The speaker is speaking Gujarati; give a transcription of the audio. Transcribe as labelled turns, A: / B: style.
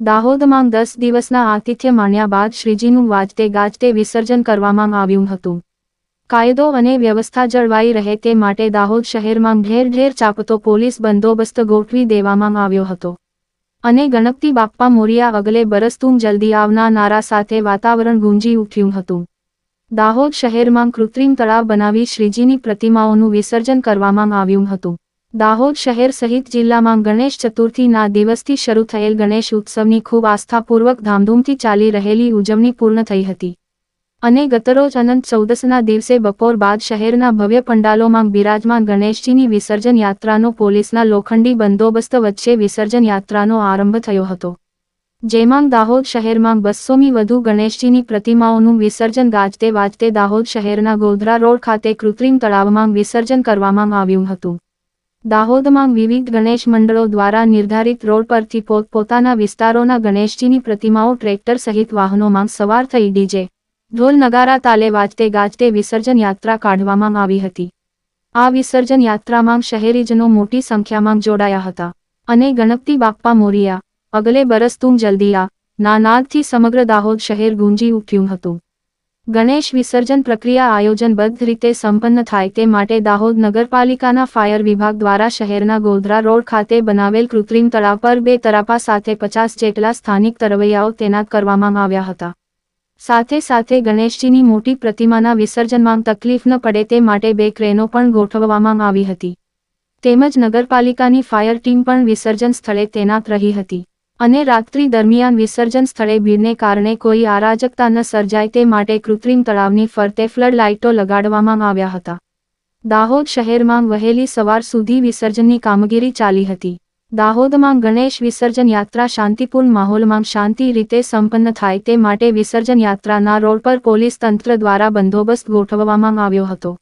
A: દાહોદમાં દસ દિવસના આતિથ્ય માણ્યા બાદ શ્રીજીનું વાજતે ગાજતે વિસર્જન કરવામાં આવ્યું હતું. કાયદો અને વ્યવસ્થા જળવાઈ રહે તે માટે દાહોદ શહેરમાં ઘેર ઘેર ચાપતો પોલીસ બંદોબસ્ત ગોઠવી દેવામાં આવ્યો હતો. અને ગણપતિ બાપ્પા મોરિયા અગલે બરસ તું જલ્દી આવના નારા સાથે વાતાવરણ ગુંજી ઉઠ્યું હતું. દાહોદ શહેરમાં કૃત્રિમ તળાવ બનાવી શ્રીજીની પ્રતિમાઓનું વિસર્જન કરવામાં આવ્યું હતું. દાહોદ શહેર સહિત જિલ્લામાં ગણેશ ચતુર્થીના દિવસથી શરૂ થયેલ ગણેશ ઉત્સવની ખૂબ આસ્થાપૂર્વક ધામધૂમથી ચાલી રહેલી ઉજવણી પૂર્ણ થઈ હતી. અને ગતરોજ અનંત ચૌદસના દિવસે બપોર બાદ શહેરના ભવ્ય પંડાલોમાં બિરાજમાન ગણેશજીની વિસર્જન યાત્રાનો પોલીસના લોખંડી બંદોબસ્ત વચ્ચે વિસર્જન યાત્રાનો આરંભ થયો હતો. જેમાં દાહોદ શહેરમાં બસોમી વધુ ગણેશજીની પ્રતિમાઓનું વિસર્જન ગાજતે વાજતે દાહોદ શહેરના ગોધરા રોડ ખાતે કૃત્રિમ તળાવમાં વિસર્જન કરવામાં આવ્યું હતું. દાહોદમાં વિવિધ ગણેશ મંડળો દ્વારા નિર્ધારિત રોડ પરથી પોતપોતાના વિસ્તારોના ગણેશજીની પ્રતિમાઓ ટ્રેક્ટર સહિત વાહનોમાં સવાર થઈ ડીજે ઢોલ નગારા તાલે વાજતે ગાજતે વિસર્જન યાત્રા કાઢવામાં આવી હતી. આ વિસર્જન યાત્રામાં શહેરીજનો મોટી સંખ્યામાં જોડાયા હતા અને ગણપતિ બાપ્પા મોરિયા, અગલે બરસ તું જલ્દી આ નાનાદથી સમગ્ર દાહોદ શહેર ગુંજી ઉઠ્યું હતું. ગણેશ વિસર્જન પ્રક્રિયા આયોજનબદ્ધ રીતે સંપન્ન થાય તે માટે દાહોદ નગરપાલિકાના ફાયર વિભાગ દ્વારા શહેરના ગોધરા રોડ ખાતે બનાવેલ કૃત્રિમ તળાવ પર બે તરાપા સાથે પચાસ જેટલા સ્થાનિક તરવૈયાઓ તૈનાત કરવામાં આવ્યા હતા. સાથે સાથે ગણેશજીની મોટી પ્રતિમાના વિસર્જનમાં તકલીફ ન પડે તે માટે બે ક્રેનો પણ ગોઠવવામાં આવી હતી. તેમજ નગરપાલિકાની ફાયર ટીમ પણ વિસર્જન સ્થળે તૈનાત રહી હતી. અને રાત્રિ દરમિયાન વિસર્જન સ્થળે ભીડને કારણે કોઈ અરાજકતા ન સર્જાય તે માટે કૃત્રિમ તળાવની ફરતે ફ્લડ લાઇટો લગાડવામાં આવ્યા હતા. દાહોદ શહેરમાં વહેલી સવાર સુધી વિસર્જનની કામગીરી ચાલી હતી. દાહોદમાં ગણેશ વિસર્જન યાત્રા શાંતિપૂર્ણ માહોલમાં શાંતિ રીતે સંપન્ન થાય તે માટે વિસર્જન યાત્રાના રોડ પર પોલીસ તંત્ર દ્વારા બંદોબસ્ત ગોઠવવામાં આવ્યો હતો.